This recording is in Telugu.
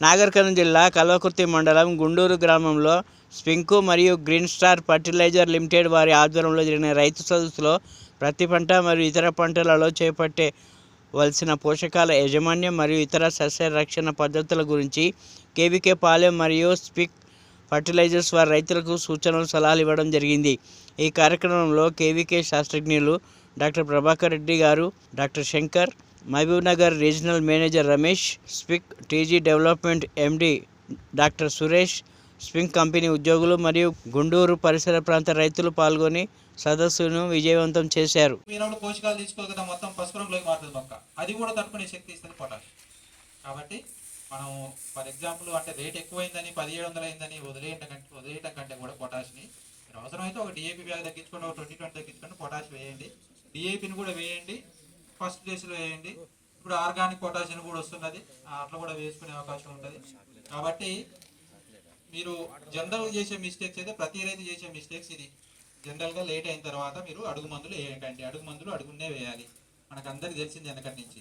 నాగర్ కర్నూలు జిల్లా కల్వకుర్తి మండలం గుండూరు గ్రామంలో స్పింకు మరియు గ్రీన్ స్టార్ ఫర్టిలైజర్ లిమిటెడ్ వారి ఆధ్వర్యంలో జరిగిన రైతు సదస్సులో ప్రతి పంట మరియు ఇతర పంటలలో చేపట్టే వలసిన పోషకాల యాజమాన్యం మరియు ఇతర సస్య రక్షణ పద్ధతుల గురించి కేవీకే పాలెం మరియు స్పిక్ ఫర్టిలైజర్స్ వారి రైతులకు సూచనలు సలహాలు ఇవ్వడం జరిగింది. ఈ కార్యక్రమంలో కేవీకే శాస్త్రజ్ఞులు doctor Prabhakar Reddy garu doctor Shankar Mahabubnagar regional manager Ramesh SPIC TG development MD doctor Suresh SPIC company ఉద్యోగులు మరియు గుండూరు పరిసర ప్రాంత రైతులు పాల్గొని సదస్సును విజయవంతం చేశారు. పోషకాలు తీసుకోగల కదా మొత్తం పసుపు రంగులోకి మారుతుంది మొక్క. అది కూడా తట్టుకునే శక్తి ఇస్తుంది పొటాష్. కాబట్టి మనం ఫర్ ఎగ్జాంపుల్ అంటే రేట్ ఎక్కువైందని పదిహేడు వందలు అయిందని వదిలేయటం కంటే వదిలేయటం కంటే కూడా పొటాష్ని మీరు అవసరమైతే ఒక డిఏపి బ్యాగ్ తగ్గించుకోండి ఒక ట్వంటీ ట్వంటీ తగ్గించుకోండి పొటాష్ వేయండి. డిఏపిని కూడా వేయండి. ఫస్ట్ డేస్లో వేయండి. ఇప్పుడు ఆర్గానిక్ పొటాషియం కూడా వస్తున్నది. అట్లా కూడా వేసుకునే అవకాశం ఉంటుంది. కాబట్టి మీరు జనరల్ చేసే మిస్టేక్స్ అయితే ప్రతి రైతు చేసే మిస్టేక్స్ ఇది. జనరల్గా లేట్ అయిన తర్వాత మీరు అడుగు మందులు వేయకండి. అడుగు మందులు అడుగునే వేయాలి. మనకు అందరికి తెలిసింది వెనకటి నుంచి.